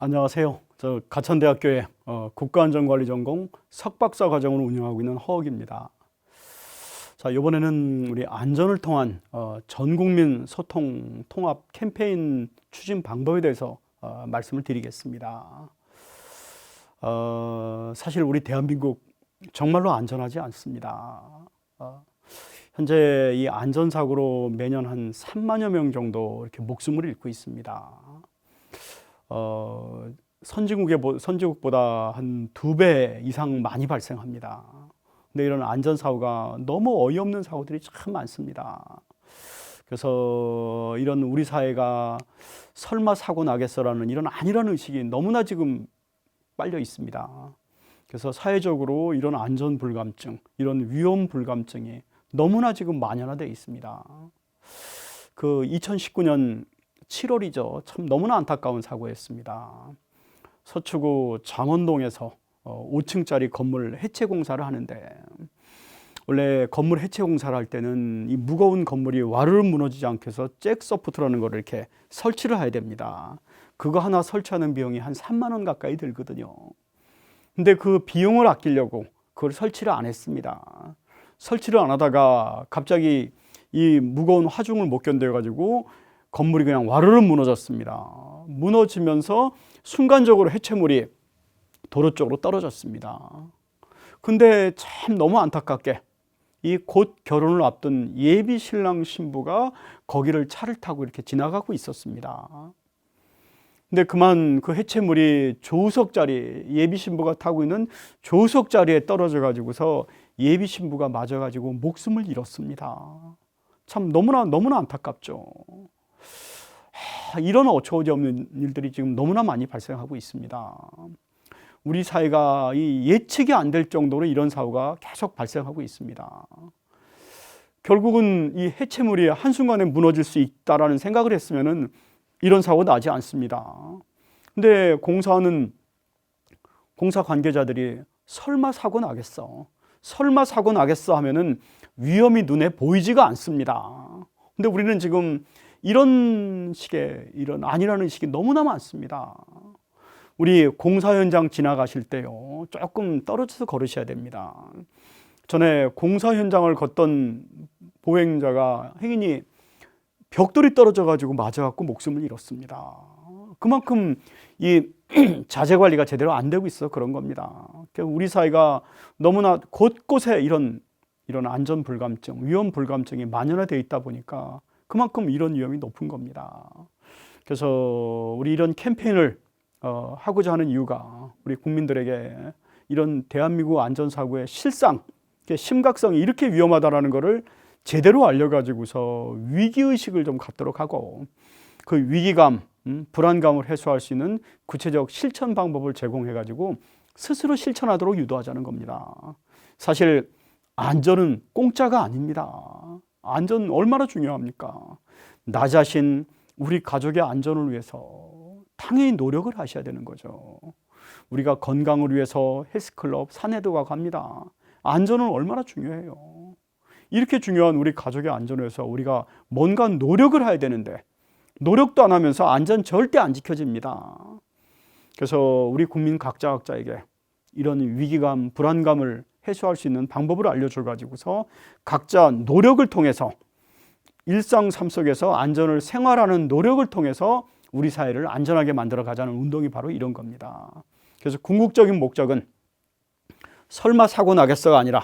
안녕하세요. 저 가천대학교의 어, 국가안전관리 전공 석박사 과정을 운영하고 있는 허욱입니다. 자, 이번에는 우리 안전을 통한 어, 전국민 소통 통합 캠페인 추진 방법에 대해서 어, 말씀을 드리겠습니다. 어, 사실 우리 대한민국 정말로 안전하지 않습니다. 어, 현재 이 안전사고로 매년 한 3만여 명 정도 이렇게 목숨을 잃고 있습니다. 어, 선진국에 보- 선진국보다 한 두 배 이상 많이 발생합니다. 근데 이런 안전 사고가 너무 어이없는 사고들이 참 많습니다. 그래서 이런 우리 사회가 설마 사고 나겠어라는 이런 아니라는 의식이 너무나 지금 빨려 있습니다. 그래서 사회적으로 이런 안전 불감증, 이런 위험 불감증이 너무나 지금 만연화되어 있습니다. 그 2019년 7월이죠. 참 너무나 안타까운 사고였습니다. 서초구 장원동에서 어, 5층짜리 건물 해체 공사를 하는데 원래 건물 해체 공사를 할 때는 이 무거운 건물이 와르르 무너지지 않게 해서 잭 서포트라는 거를 이렇게 설치를 해야 됩니다. 그거 하나 설치하는 비용이 한 3만 원 가까이 들거든요. 근데 그 비용을 아끼려고 그걸 설치를 안 했습니다. 설치를 안 하다가 갑자기 이 무거운 화중을 못 견뎌 가지고 건물이 그냥 와르르 무너졌습니다. 무너지면서 순간적으로 해체물이 도로 쪽으로 떨어졌습니다. 근데 참 너무 안타깝게 이 곧 결혼을 앞둔 예비 신랑 신부가 거기를 차를 타고 이렇게 지나가고 있었습니다. 근데 그만 그 해체물이 조수석 자리 예비 신부가 타고 있는 조수석 자리에 떨어져 가지고서 예비 신부가 맞아 가지고 목숨을 잃었습니다. 참 너무나 너무나 안타깝죠. 하, 이런 어처구니 없는 일들이 지금 너무나 많이 발생하고 있습니다. 우리 사회가 이 예측이 안 될 정도로 이런 사고가 계속 발생하고 있습니다. 결국은 이 해체물이 한순간에 무너질 수 있다라는 생각을 했으면은 이런 사고 나지 않습니다. 근데 공사하는 공사 관계자들이 설마 사고 나겠어. 설마 사고 나겠어 하면은 위험이 눈에 보이지가 않습니다. 근데 우리는 지금 이런 식의 이런 아니라는 의식이 너무나 많습니다. 우리 공사 현장 지나가실 때요. 조금 떨어져서 걸으셔야 됩니다. 전에 공사 현장을 걷던 보행자가 행인이 벽돌이 떨어져 가지고 맞아 갖고 목숨을 잃었습니다. 그만큼 이 자재 관리가 제대로 안 되고 있어 그런 겁니다. 우리 사회가 너무나 곳곳에 이런 이런 안전 불감증, 위험 불감증이 만연화되어 있다 보니까 그만큼 이런 위험이 높은 겁니다. 그래서 우리 이런 캠페인을 어, 하고자 하는 이유가 우리 국민들에게 이런 대한민국 안전사고의 실상, 심각성이 이렇게 위험하다라는 것을 제대로 알려가지고서 위기의식을 좀 갖도록 하고 그 위기감, 음, 불안감을 해소할 수 있는 구체적 실천 방법을 제공해가지고 스스로 실천하도록 유도하자는 겁니다. 사실 안전은 공짜가 아닙니다. 안전 얼마나 중요합니까? 나 자신, 우리 가족의 안전을 위해서 당연히 노력을 하셔야 되는 거죠. 우리가 건강을 위해서 헬스클럽, 산에도 가고 합니다. 안전은 얼마나 중요해요. 이렇게 중요한 우리 가족의 안전을 위해서 우리가 뭔가 노력을 해야 되는데 노력도 안 하면서 안전 절대 안 지켜집니다. 그래서 우리 국민 각자 각자에게 이런 위기감, 불안감을 해소할 수 있는 방법을 알려줘 가지고서 각자 노력을 통해서 일상 삶 속에서 안전을 생활하는 노력을 통해서 우리 사회를 안전하게 만들어 가자는 운동이 바로 이런 겁니다. 그래서 궁극적인 목적은 설마 사고 나겠어가 아니라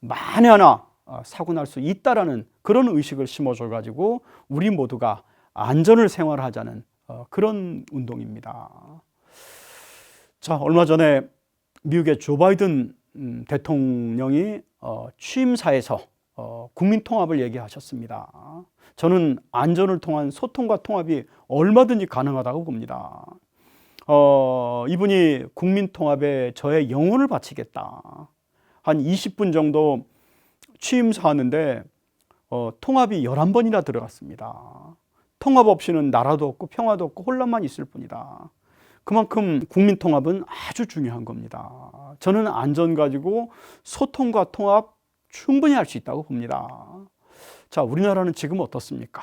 만에 하나 어, 사고 날 수 있다라는 그런 의식을 심어줘 가지고 우리 모두가 안전을 생활하자는 어, 그런 운동입니다. 자, 얼마 전에 미국의 조 바이든 음, 대통령이 어, 취임사에서 어, 국민 통합을 얘기하셨습니다. 저는 안전을 통한 소통과 통합이 얼마든지 가능하다고 봅니다. 어, 이분이 국민 통합에 저의 영혼을 바치겠다. 한 20분 정도 취임사 하는데 어, 통합이 11번이나 들어갔습니다. 통합 없이는 나라도 없고 평화도 없고 혼란만 있을 뿐이다. 그만큼 국민 통합은 아주 중요한 겁니다. 저는 안전 가지고 소통과 통합 충분히 할 수 있다고 봅니다. 자, 우리나라는 지금 어떻습니까?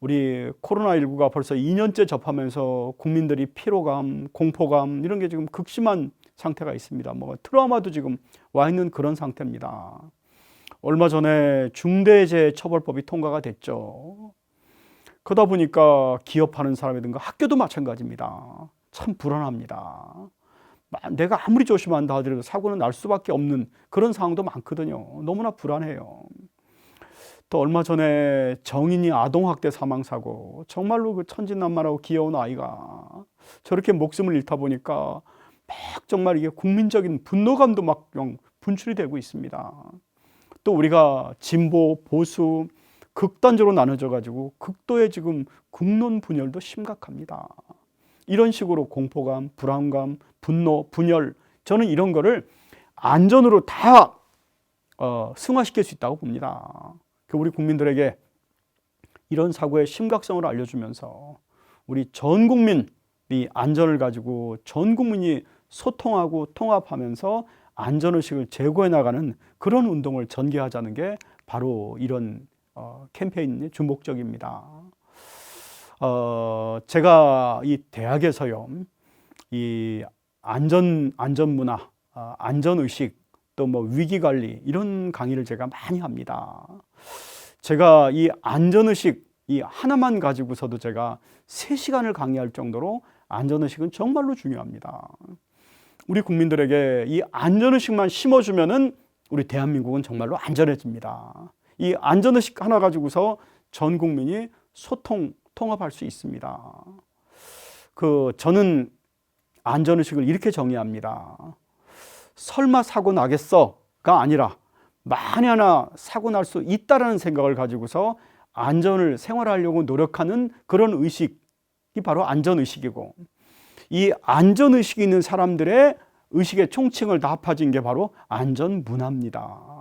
우리 코로나19가 벌써 2년째 접하면서 국민들이 피로감, 공포감 이런 게 지금 극심한 상태가 있습니다. 뭐 트라우마도 지금 와 있는 그런 상태입니다. 얼마 전에 중대재해처벌법이 통과가 됐죠. 그러다 보니까 기업하는 사람이든가 학교도 마찬가지입니다. 참 불안합니다. 내가 아무리 조심한다 하더라도 사고는 날 수밖에 없는 그런 상황도 많거든요. 너무나 불안해요. 또 얼마 전에 정인이 아동학대 사망사고 정말로 그 천진난만하고 귀여운 아이가 저렇게 목숨을 잃다 보니까 막 정말 이게 국민적인 분노감도 막 분출이 되고 있습니다. 또 우리가 진보, 보수, 극단적으로 나눠져 가지고 극도의 지금 국론 분열도 심각합니다. 이런 식으로 공포감, 불안감, 분노, 분열 저는 이런 거를 안전으로 다 어, 승화시킬 수 있다고 봅니다. 그 우리 국민들에게 이런 사고의 심각성을 알려주면서 우리 전 국민이 안전을 가지고 전 국민이 소통하고 통합하면서 안전의식을 제고해 나가는 그런 운동을 전개하자는 게 바로 이런 어, 캠페인의 주목적입니다. 어, 제가 이 대학에서요, 이 안전, 안전 문화, 어, 안전 의식, 또 뭐 위기 관리 이런 강의를 제가 많이 합니다. 제가 이 안전 의식 이 하나만 가지고서도 제가 세시간을 강의할 정도로 안전 의식은 정말로 중요합니다. 우리 국민들에게 이 안전 의식만 심어 주면은 우리 대한민국은 정말로 안전해집니다. 이 안전 의식 하나 가지고서 전 국민이 소통 통합할 수 있습니다. 그 저는 안전 의식을 이렇게 정의합니다. 설마 사고 나겠어가 아니라 만에 하나 사고 날 수 있다라는 생각을 가지고서 안전을 생활하려고 노력하는 그런 의식이 바로 안전 의식이고 이 안전 의식이 있는 사람들의 의식의 총칭을 다 합해진 게 바로 안전 문화입니다.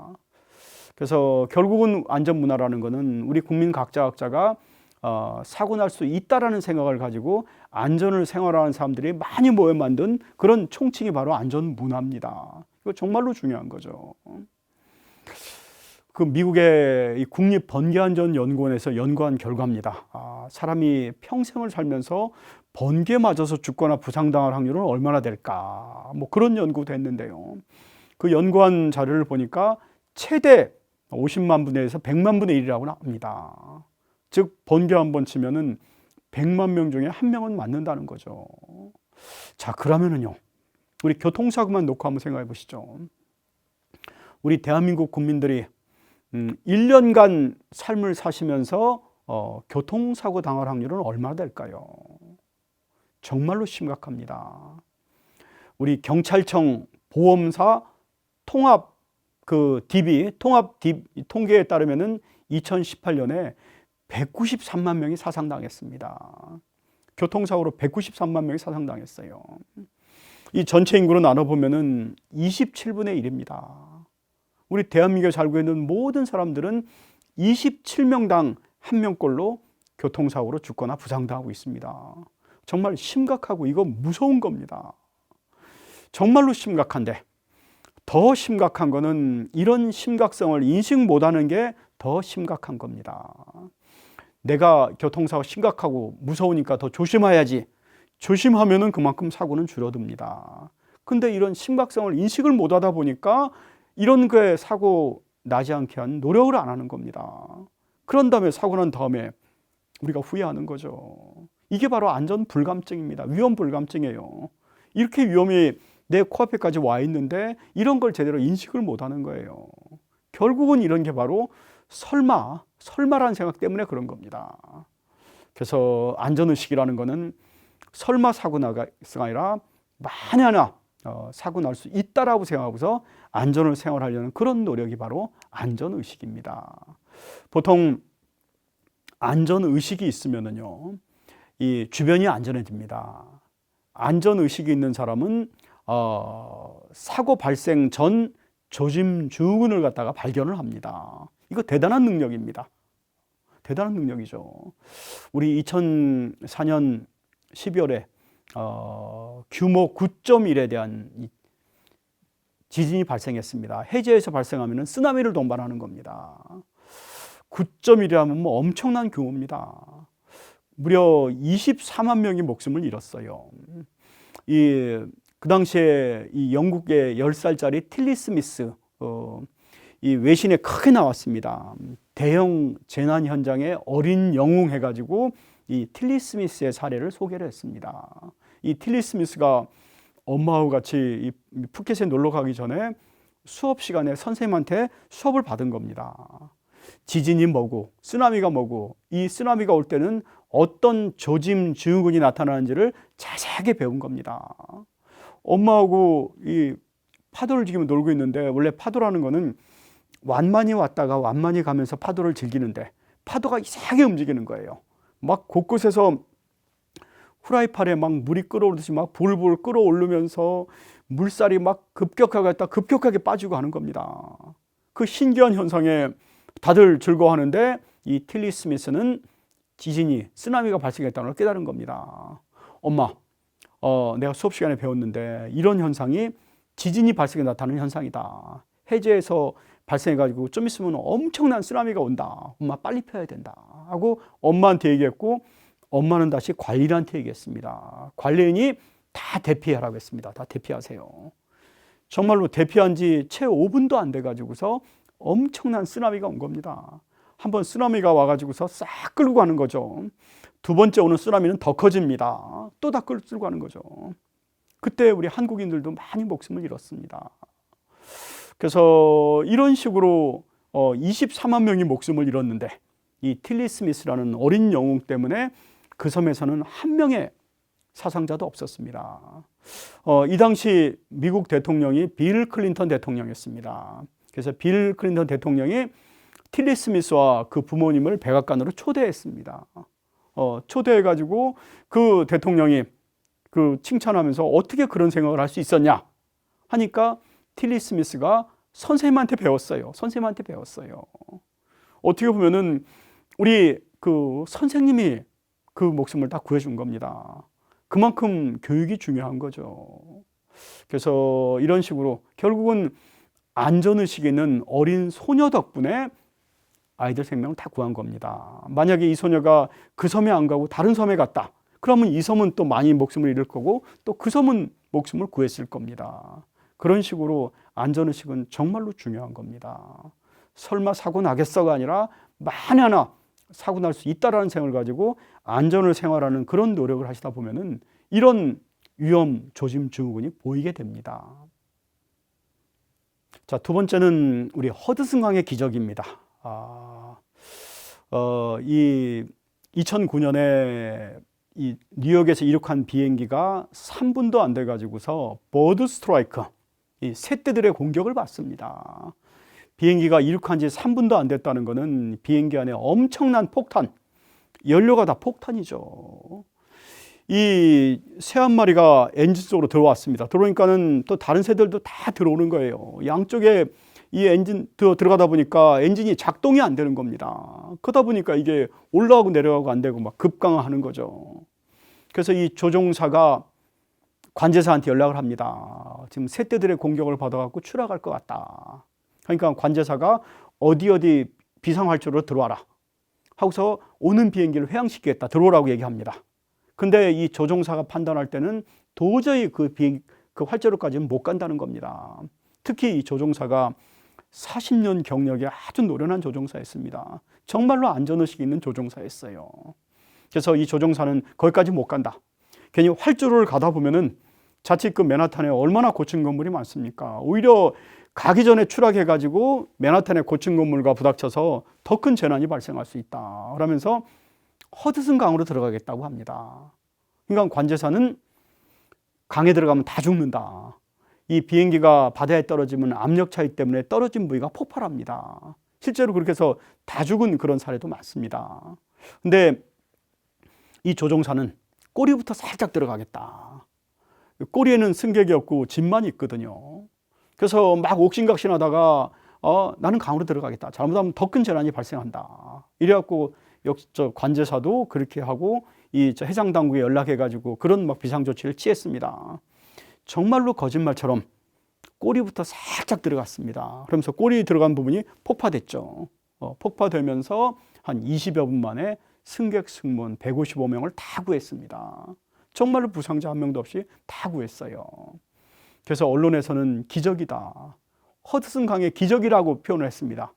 그래서 결국은 안전 문화라는 것은 우리 국민 각자 각자가 어, 사고 날 수 있다라는 생각을 가지고 안전을 생활하는 사람들이 많이 모여 만든 그런 총칭이 바로 안전 문화입니다. 이거 정말로 중요한 거죠. 그 미국의 국립 번개안전 연구원에서 연구한 결과입니다. 아, 사람이 평생을 살면서 번개 맞아서 죽거나 부상당할 확률은 얼마나 될까? 뭐 그런 연구도 했는데요. 그 연구한 자료를 보니까 최대 50만 분의 1에서 100만 분의 1이라고 합니다. 즉 번개 한 번 치면은 100만 명 중에 한 명은 맞는다는 거죠. 자, 그러면은요. 우리 교통사고만 놓고 한번 생각해 보시죠. 우리 대한민국 국민들이 음, 1년간 삶을 사시면서 어, 교통사고 당할 확률은 얼마나 될까요? 정말로 심각합니다. 우리 경찰청 보험사 통합 그 DB 통합 DB, 통계에 따르면은 2018년에 193만 명이 사상당했습니다. 교통사고로 193만 명이 사상당했어요. 이 전체 인구로 나눠 보면은 27분의 1입니다. 우리 대한민국에 살고 있는 모든 사람들은 27명당 한 명꼴로 교통사고로 죽거나 부상당하고 있습니다. 정말 심각하고 이거 무서운 겁니다. 정말로 심각한데 더 심각한 거는 이런 심각성을 인식 못하는 게 더 심각한 겁니다. 내가 교통사고 심각하고 무서우니까 더 조심해야지. 조심하면은 그만큼 사고는 줄어듭니다. 근데 이런 심각성을 인식을 못 하다 보니까 이런 거에 사고 나지 않게 한 노력을 안 하는 겁니다. 그런 다음에 사고 난 다음에 우리가 후회하는 거죠. 이게 바로 안전 불감증입니다. 위험 불감증이에요. 이렇게 위험이 내 코앞에까지 와 있는데 이런 걸 제대로 인식을 못 하는 거예요. 결국은 이런 게 바로 설마, 설마라는 생각 때문에 그런 겁니다. 그래서 안전의식이라는 거는 설마 사고 나가 아니라 만에 어, 사고 날 수 있다라고 생각하고서 안전을 생활하려는 그런 노력이 바로 안전의식입니다. 보통 안전의식이 있으면은요, 이 주변이 안전해집니다. 안전의식이 있는 사람은 어, 사고 발생 전 조짐주근을 갖다가 발견을 합니다. 이거 대단한 능력입니다. 대단한 능력이죠. 우리 2004년 12월에 어, 규모 9.1에 대한 지진이 발생했습니다. 해저에서 발생하면 쓰나미를 동반하는 겁니다. 9.1이라면 뭐 엄청난 규모입니다. 무려 24만 명이 목숨을 잃었어요. 이 그 당시에 이 영국의 10살짜리 틸리 스미스 어, 이 외신에 크게 나왔습니다. 대형 재난 현장에 어린 영웅 해가지고 이 틸리 스미스의 사례를 소개를 했습니다. 이 틸리 스미스가 엄마하고 같이 이 푸켓에 놀러 가기 전에 수업 시간에 선생님한테 수업을 받은 겁니다. 지진이 뭐고 쓰나미가 뭐고 이 쓰나미가 올 때는 어떤 조짐 증후군이 나타나는지를 자세하게 배운 겁니다. 엄마하고 이 파도를 지금 놀고 있는데 원래 파도라는 거는 완만히 왔다가 완만히 가면서 파도를 즐기는데 파도가 이상하게 움직이는 거예요. 막 곳곳에서 후라이팬에 막 물이 끓어오르듯이 막 불불 끓어오르면서 물살이 막 급격하게 급격하게 빠지고 하는 겁니다. 그 신기한 현상에 다들 즐거워하는데 이 틸리 스미스는 지진이 쓰나미가 발생했다는 걸 깨달은 겁니다. 엄마, 어, 내가 수업 시간에 배웠는데 이런 현상이 지진이 발생해 나타나는 현상이다. 해제에서 발생해가지고 좀 있으면 엄청난 쓰나미가 온다. 엄마 빨리 펴야 된다. 하고 엄마한테 얘기했고 엄마는 다시 관리인한테 얘기했습니다. 관리인이 다 대피하라고 했습니다. 다 대피하세요. 정말로 대피한 지 채 5분도 안 돼가지고서 엄청난 쓰나미가 온 겁니다. 한번 쓰나미가 와가지고서 싹 끌고 가는 거죠. 두 번째 오는 쓰나미는 더 커집니다. 또 다 끌고 가는 거죠. 그때 우리 한국인들도 많이 목숨을 잃었습니다. 그래서 이런 식으로 24만 명이 목숨을 잃었는데 이 틸리 스미스라는 어린 영웅 때문에 그 섬에서는 한 명의 사상자도 없었습니다. 어, 이 당시 미국 대통령이 빌 클린턴 대통령이었습니다. 그래서 빌 클린턴 대통령이 틸리 스미스와 그 부모님을 백악관으로 초대했습니다. 어, 초대해가지고 그 대통령이 그 칭찬하면서 어떻게 그런 생각을 할 수 있었냐 하니까 틸리 스미스가 선생님한테 배웠어요. 선생님한테 배웠어요. 어떻게 보면은 우리 그 선생님이 그 목숨을 다 구해준 겁니다. 그만큼 교육이 중요한 거죠. 그래서 이런 식으로 결국은 안전의식이 있는 어린 소녀 덕분에 아이들 생명을 다 구한 겁니다. 만약에 이 소녀가 그 섬에 안 가고 다른 섬에 갔다. 그러면 이 섬은 또 많이 목숨을 잃을 거고 또 그 섬은 목숨을 구했을 겁니다. 그런 식으로 안전의식은 정말로 중요한 겁니다. 설마 사고 나겠어가 아니라 만에 하나 사고 날 수 있다라는 생각을 가지고 안전을 생활하는 그런 노력을 하시다 보면은 이런 위험 조짐 증후군이 보이게 됩니다. 자, 두 번째는 우리 허드슨 강의 기적입니다. 아, 어, 이 2009년에 이 뉴욕에서 이륙한 비행기가 3분도 안 돼 가지고서 버드 스트라이크 이 새떼들의 공격을 받습니다. 비행기가 이륙한 지 3분도 안 됐다는 것은 비행기 안에 엄청난 폭탄, 연료가 다 폭탄이죠. 이 새 한 마리가 엔진 속으로 들어왔습니다. 들어오니까는 또 다른 새들도 다 들어오는 거예요. 양쪽에 이 엔진 들어 들어가다 보니까 엔진이 작동이 안 되는 겁니다. 그러다 보니까 이게 올라가고 내려가고 안 되고 막 급강하는 거죠. 그래서 이 조종사가 관제사한테 연락을 합니다. 지금 새떼들의 공격을 받아갖고 추락할 것 같다. 그러니까 관제사가 어디 어디 비상활주로 들어와라. 하고서 오는 비행기를 회항시키겠다. 들어오라고 얘기합니다. 근데 이 조종사가 판단할 때는 도저히 그 비행, 그 활주로까지는 못 간다는 겁니다. 특히 이 조종사가 40년 경력의 아주 노련한 조종사였습니다. 정말로 안전의식이 있는 조종사였어요. 그래서 이 조종사는 거기까지 못 간다. 괜히 활주로를 가다 보면은 자칫 그 맨하탄에 얼마나 고층 건물이 많습니까? 오히려 가기 전에 추락해가지고 맨하탄의 고층 건물과 부닥쳐서 더 큰 재난이 발생할 수 있다. 그러면서 허드슨 강으로 들어가겠다고 합니다. 그러니까 관제사는 강에 들어가면 다 죽는다. 이 비행기가 바다에 떨어지면 압력 차이 때문에 떨어진 부위가 폭발합니다. 실제로 그렇게 해서 다 죽은 그런 사례도 많습니다. 근데 이 조종사는 꼬리부터 살짝 들어가겠다. 꼬리에는 승객이 없고 짐만 있거든요. 그래서 막 옥신각신 하다가 어, 나는 강으로 들어가겠다. 잘못하면 더 큰 재난이 발생한다. 이래갖고 역시 저 관제사도 그렇게 하고 이 해상 당국에 연락해가지고 그런 막 비상 조치를 취했습니다. 정말로 거짓말처럼 꼬리부터 살짝 들어갔습니다. 그러면서 꼬리 들어간 부분이 폭파됐죠. 어, 폭파되면서 한 20여 분 만에 승객 승무원 155명을 다 구했습니다. 정말로 부상자 한 명도 없이 다 구했어요. 그래서 언론에서는 기적이다. 허드슨 강의 기적이라고 표현을 했습니다.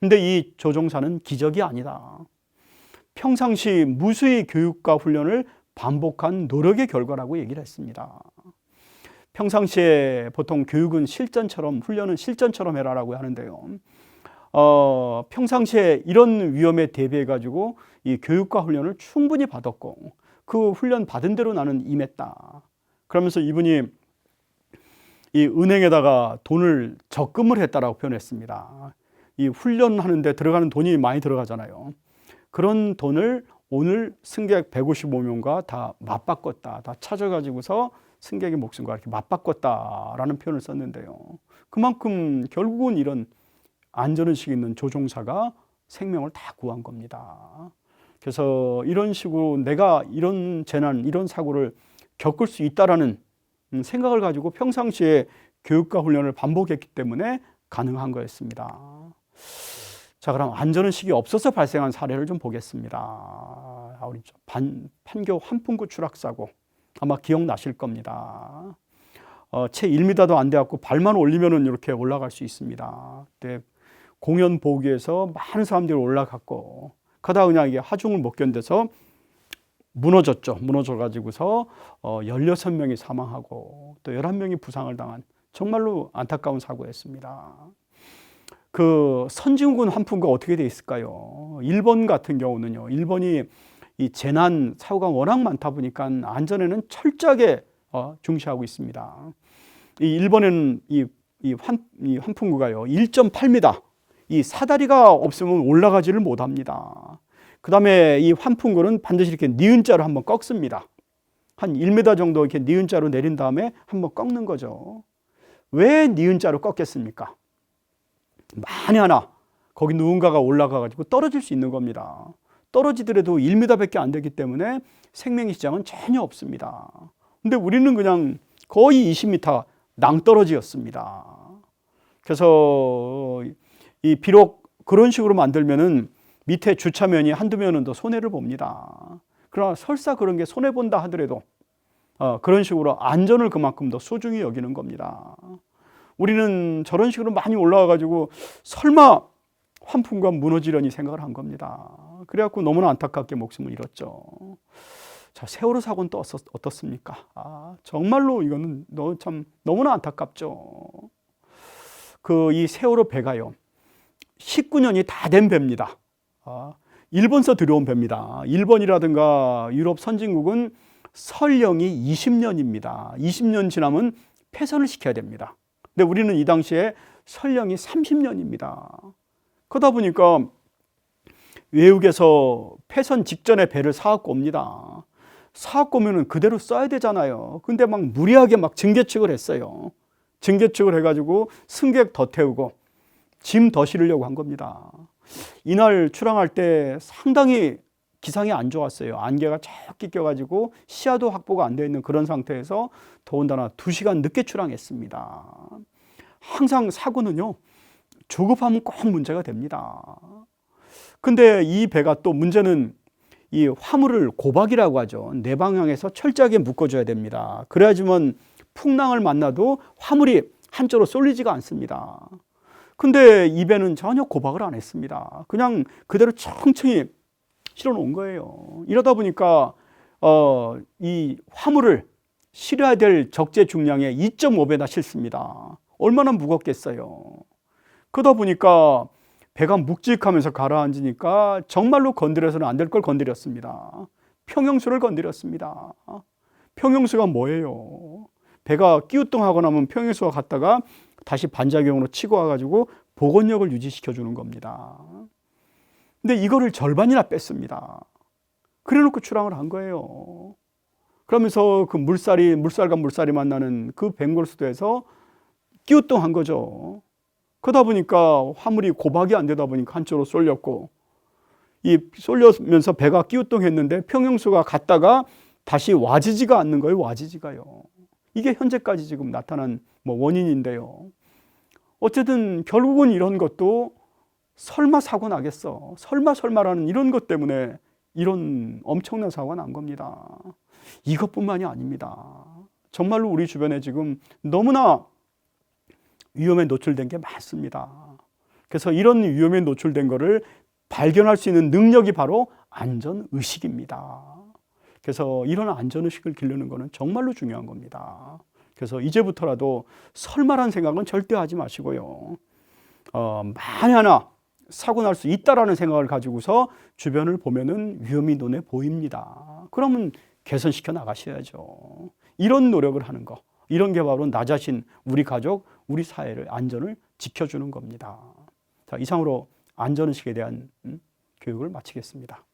근데 이 조종사는 기적이 아니다. 평상시 무수히 교육과 훈련을 반복한 노력의 결과라고 얘기를 했습니다. 평상시에 보통 교육은 실전처럼 훈련은 실전처럼 해라라고 하는데요. 어, 평상시에 이런 위험에 대비해 가지고 이 교육과 훈련을 충분히 받았고 그 훈련 받은 대로 나는 임했다. 그러면서 이분이 이 은행에다가 돈을 적금을 했다라고 표현했습니다. 이 훈련하는데 들어가는 돈이 많이 들어가잖아요. 그런 돈을 오늘 승객 155명과 다 맞바꿨다. 다 찾아가지고서 승객의 목숨과 이렇게 맞바꿨다라는 표현을 썼는데요. 그만큼 결국은 이런 안전의식 있는 조종사가 생명을 다 구한 겁니다. 그래서 이런 식으로 내가 이런 재난, 이런 사고를 겪을 수 있다라는 음, 생각을 가지고 평상시에 교육과 훈련을 반복했기 때문에 가능한 거였습니다. 자, 그럼 안전의식이 없어서 발생한 사례를 좀 보겠습니다. 아, 우리 반, 판교 한풍구 추락사고 아마 기억나실 겁니다. 어, 채 1m도 안 돼갖고 발만 올리면은 이렇게 올라갈 수 있습니다. 그때 공연 보기 위해서 많은 사람들이 올라갔고, 그러다 그냥 이게 하중을 못 견뎌서 무너졌죠. 무너져가지고서 어, 16명이 사망하고 또 11명이 부상을 당한 정말로 안타까운 사고였습니다. 그 선진군 한풍과 어떻게 돼 있을까요? 일본 같은 경우는요. 일본이 이 재난 사고가 워낙 많다 보니까 안전에는 철저하게 어, 중시하고 있습니다. 이 일본에는 이, 이, 환, 이 환풍구가요 1.8m 이 사다리가 없으면 올라가지를 못합니다. 그 다음에 이 환풍구는 반드시 이렇게 니은자로 한번 꺾습니다. 한 1m 정도 이렇게 니은자로 내린 다음에 한번 꺾는 거죠. 왜 니은자로 꺾겠습니까? 만에 하나 거기 누군가가 올라가 가지고 떨어질 수 있는 겁니다. 떨어지더라도 1m밖에 안 되기 때문에 생명의 시장은 전혀 없습니다. 근데 우리는 그냥 거의 20m 낭떠러지였습니다. 그래서 이 비록 그런 식으로 만들면은 밑에 주차면이 한두 면은 더 손해를 봅니다. 그러나 설사 그런 게 손해 본다 하더라도 어, 그런 식으로 안전을 그만큼 더 소중히 여기는 겁니다. 우리는 저런 식으로 많이 올라와 가지고 설마 환풍과 무너지려니 생각을 한 겁니다. 그래갖고 너무나 안타깝게 목숨을 잃었죠. 자, 세월호 사고는 또 어떻 습니까? 아, 정말로 이거는 너 참 너무나 안타깝죠. 그 이 세월호 배가요. 19년이 다 된 배입니다. 아, 일본서 들어온 배입니다. 일본이라든가 유럽 선진국은 설령이 20년입니다. 20년 지나면 폐선을 시켜야 됩니다. 근데 우리는 이 당시에 설령이 30년입니다. 그러다 보니까 외국에서 폐선 직전에 배를 사갖고 옵니다. 사갖고 오면 그대로 써야 되잖아요. 근데 막 무리하게 막 증개축을 했어요. 증개축을 해가지고 승객 더 태우고 짐 더 실으려고 한 겁니다. 이날 출항할 때 상당히 기상이 안 좋았어요. 안개가 쫙 껴가지고 시야도 확보가 안 되어 있는 그런 상태에서 더군다나 두 시간 늦게 출항했습니다. 항상 사고는요, 조급하면 꼭 문제가 됩니다. 근데 이 배가 또 문제는 이 화물을 고박이라고 하죠. 내 방향에서 철저하게 묶어줘야 됩니다. 그래야지만 풍랑을 만나도 화물이 한쪽으로 쏠리지가 않습니다. 근데 이 배는 전혀 고박을 안 했습니다. 그냥 그대로 청청히 실어 놓은 거예요. 이러다 보니까 어, 이 화물을 실어야 될 적재 중량의 2.5배나 실습니다. 얼마나 무겁겠어요. 그러다 보니까 배가 묵직하면서 가라앉으니까 정말로 건드려서는 안 될 걸 건드렸습니다. 평형수를 건드렸습니다. 평형수가 뭐예요? 배가 끼우뚱하고 나면 평형수가 갔다가 다시 반작용으로 치고 와가지고 복원력을 유지시켜 주는 겁니다. 근데 이거를 절반이나 뺐습니다. 그래 놓고 출항을 한 거예요. 그러면서 그 물살이, 물살과 물살이 만나는 그 벵골수도에서 끼우뚱한 거죠. 그러다 보니까 화물이 고박이 안 되다 보니까 한쪽으로 쏠렸고 이 쏠려면서 배가 끼우뚱했는데 평형수가 갔다가 다시 와지지가 않는 거예요. 와지지가요. 이게 현재까지 지금 나타난 뭐 원인인데요. 어쨌든 결국은 이런 것도 설마 사고 나겠어. 설마 설마라는 이런 것 때문에 이런 엄청난 사고가 난 겁니다. 이것뿐만이 아닙니다. 정말로 우리 주변에 지금 너무나 위험에 노출된 게 많습니다. 그래서 이런 위험에 노출된 거를 발견할 수 있는 능력이 바로 안전 의식입니다. 그래서 이런 안전 의식을 기르는 거는 정말로 중요한 겁니다. 그래서 이제부터라도 설마란 생각은 절대 하지 마시고요. 어, 만에 하나 사고 날 수 있다라는 생각을 가지고서 주변을 보면은 위험이 눈에 보입니다. 그러면 개선시켜 나가셔야죠. 이런 노력을 하는 거. 이런 게 바로 나 자신, 우리 가족, 우리 사회를 안전을 지켜주는 겁니다. 자, 이상으로 안전의식에 대한 음, 교육을 마치겠습니다.